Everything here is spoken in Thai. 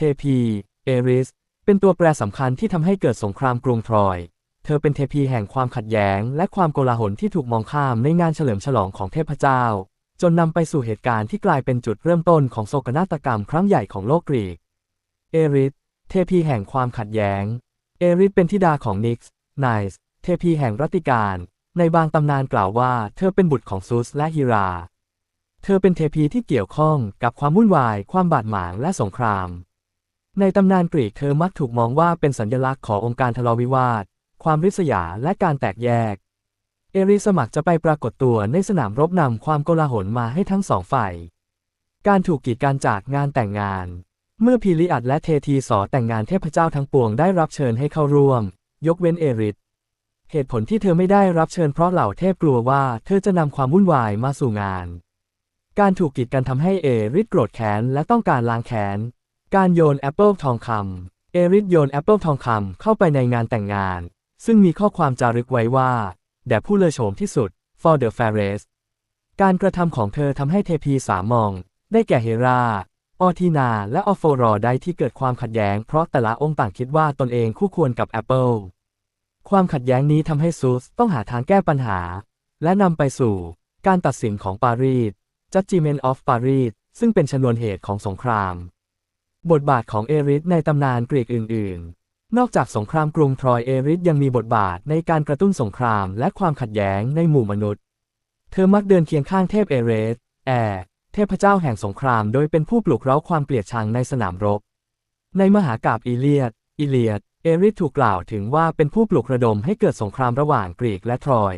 เทพี เอริส เป็นตัวแปรสำคัญที่ทำให้เกิดสงครามกรุงทรอย เธอเป็นเทพีแห่งความขัดแย้ง และความโกลาหลที่ถูกมองข้ามในงานเฉลิมฉลองของเทพเจ้า จนนำไปสู่เหตุการณ์ที่กลายเป็นจุดเริ่มต้นของโศกนาฏกรรมครั้งใหญ่ของโลกกรีก เอริส เทพีแห่งความขัดแย้ง เอริสเป็นธิดาของนิกส์ไนส์เทพีแห่งรัตติการ ในบางตำนานกล่าวว่า เธอเป็นบุตรของซูสและฮิราเธอเป็นเทพีที่เกี่ยวข้องกับความวุ่นวาย ความบาดหมางและสงคราม ในตำนานกรีกเธอมักถูกมองว่าเป็นสัญลักษณ์ขององค์การทะเลาะวิวาท ความริษยาและการแตกแยก เอริสมัครจะไปปรากฏตัวในสนามรบนำความโกลาหลมาให้ทั้งสองฝ่าย การถูกกีดกันจากงานแต่งงาน เมื่อพีลิอัดและเททีสอแต่งงานเทพเจ้าทั้งปวงได้รับเชิญให้เข้าร่วม ยกเว้นเอริสเหตุผลที่เธอไม่ได้รับเชิญเพราะเหล่าเทพกลัวว่าเธอจะนำความวุ่นวายมาสู่งาน การถูกกีดกันทำให้เอริสโกรธแค้นและต้องการล้างแค้น การโยนแอปเปิลทองคำเอริสโยนแอปเปิลทองคำเข้าไปในงานแต่งงาน ซึ่งมีข้อความจารึกไว้ว่า แด่ผู้เลอโฉมที่สุด for the fairest การกระทำของเธอทำให้เทพีสามมอง ได้แก่เฮราออทีนา และออโฟรอได้ที่เกิดความขัดแย้ง เพราะแต่ละองค์ต่างคิดว่าตนเองคู่ควรกับแอปเปิลความขัดแย้งนี้ทำให้ซูสต้องหาทางแก้ปัญหา และนำไปสู่ การตัดสินของปารีส Judgment of Paris ซึ่งเป็นชนวนเหตุของสงคราม บทบาทของเอริสในตำนานกรีกอื่น ๆ นอกจากสงครามกรุงทรอยเอริสยังมีบทบาทในการกระตุ้นสงครามและความขัดแย้งในหมู่มนุษย์ เธอมักเดินเคียงข้างเทพเอเรส แอร์เทพเจ้าแห่งสงครามโดยเป็นผู้ปลุกเร้าความเกลียดชังในสนามรบ ในมหากาพย์อีเลียด อิเลียด เอริสถูกกล่าวถึงว่าเป็นผู้ปลุกระดมให้เกิดสงครามระหว่างกรีกและทรอย